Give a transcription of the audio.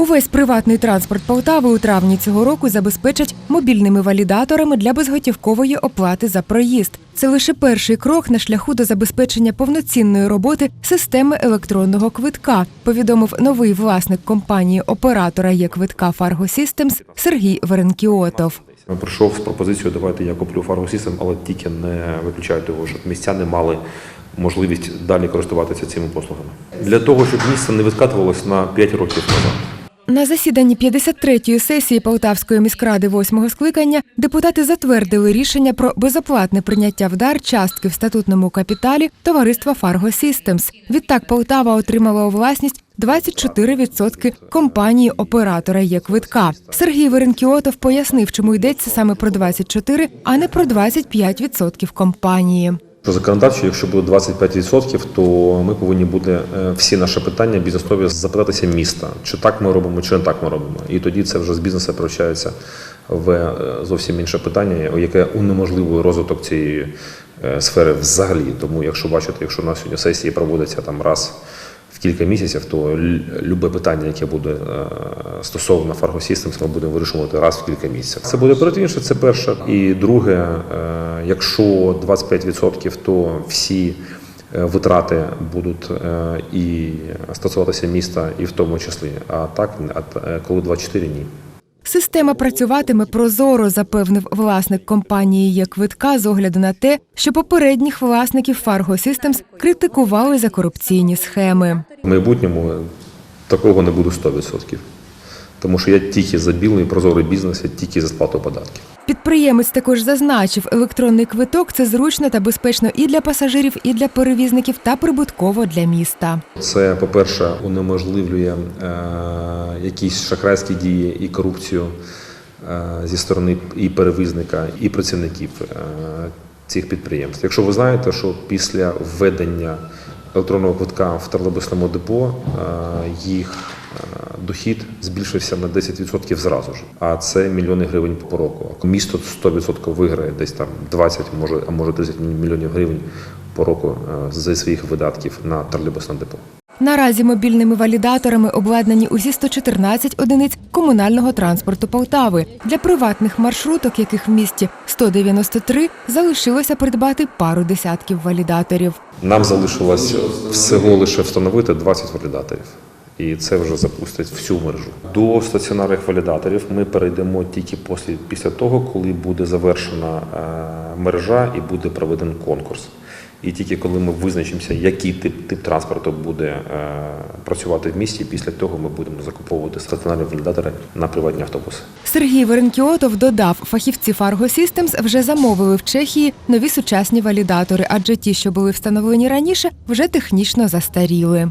Увесь приватний транспорт Полтави у травні цього року забезпечать мобільними валідаторами для безготівкової оплати за проїзд. Це лише перший крок на шляху до забезпечення повноцінної роботи системи електронного квитка, повідомив новий власник компанії оператора є квитка Fargo Systems Сергій Веренкіотов. Прийшов з пропозицією, давайте я куплю Fargo System, але тільки не виключаю того, щоб містяни мали можливість далі користуватися цими послугами. Для того, щоб місце не відкатувалось на 5 років назад. На засіданні 53-ї сесії Полтавської міськради восьмого скликання депутати затвердили рішення про безоплатне прийняття в дар частки в статутному капіталі товариства Fargo Systems. Відтак Полтава отримала у власність 24% компанії оператора є квитка. Сергій Веренкіотов пояснив, чому йдеться саме про 24, а не про 25% компанії. Що законодавчо, якщо буде 25%, то ми повинні буде е, всі наші питання бізнесові запитатися міста, чи так ми робимо, чи не так ми робимо. І тоді це вже з бізнесу перевчається в е, зовсім інше питання, яке унеможливує розвиток цієї е, сфери взагалі. Тому, якщо бачите, якщо у нас сьогодні сесії проводяться там раз кілька місяців, то лю- любе питання, яке буде е, стосовно Fargo ми будемо вирішувати раз в кілька місяців. Це буде оперативніше, це перше. І друге, е, якщо 25%, то всі е, витрати будуть і стосуватися міста, і в тому числі. А так, коли 24 – ні. Система працюватиме прозоро, запевнив власник компанії є квитка з огляду на те, що попередніх власників Fargo Systems критикували за корупційні схеми. В майбутньому такого не буде 100%. Тому що я тільки за білий прозорий бізнес, я тільки за сплату податків. Підприємець також зазначив, електронний квиток це зручно та безпечно і для пасажирів, і для перевізників, та прибутково для міста. Це, по-перше, унеможливлює е, якісь шахрайські дії і корупцію е, зі сторони і перевізника, і працівників е, цих підприємств. Якщо ви знаєте, що після введення електронного квитка в тролейбусному депо е, їх е, дохід збільшився на 10% зразу ж, а це мільйони гривень по року. Місто 100% виграє десь там 20, може, а може 30 мільйонів гривень по року е, зі своїх видатків на тролейбусне депо. Наразі мобільними валідаторами обладнані усі 114 одиниць комунального транспорту Полтави. Для приватних маршруток, яких в місті 193, залишилося придбати пару десятків валідаторів. Нам залишилось всього лише встановити 20 валідаторів. І це вже запустить всю мережу. До стаціонарних валідаторів ми перейдемо тільки після, після того, коли буде завершена е, мережа і буде проведений конкурс. І тільки коли ми визначимося, який тип, тип транспорту буде е, працювати в місті, після того ми будемо закуповувати стаціонарні валідатори на приватні автобуси. Сергій Веренкіотов додав, фахівці Fargo Systems вже замовили в Чехії нові сучасні валідатори, адже ті, що були встановлені раніше, вже технічно застаріли.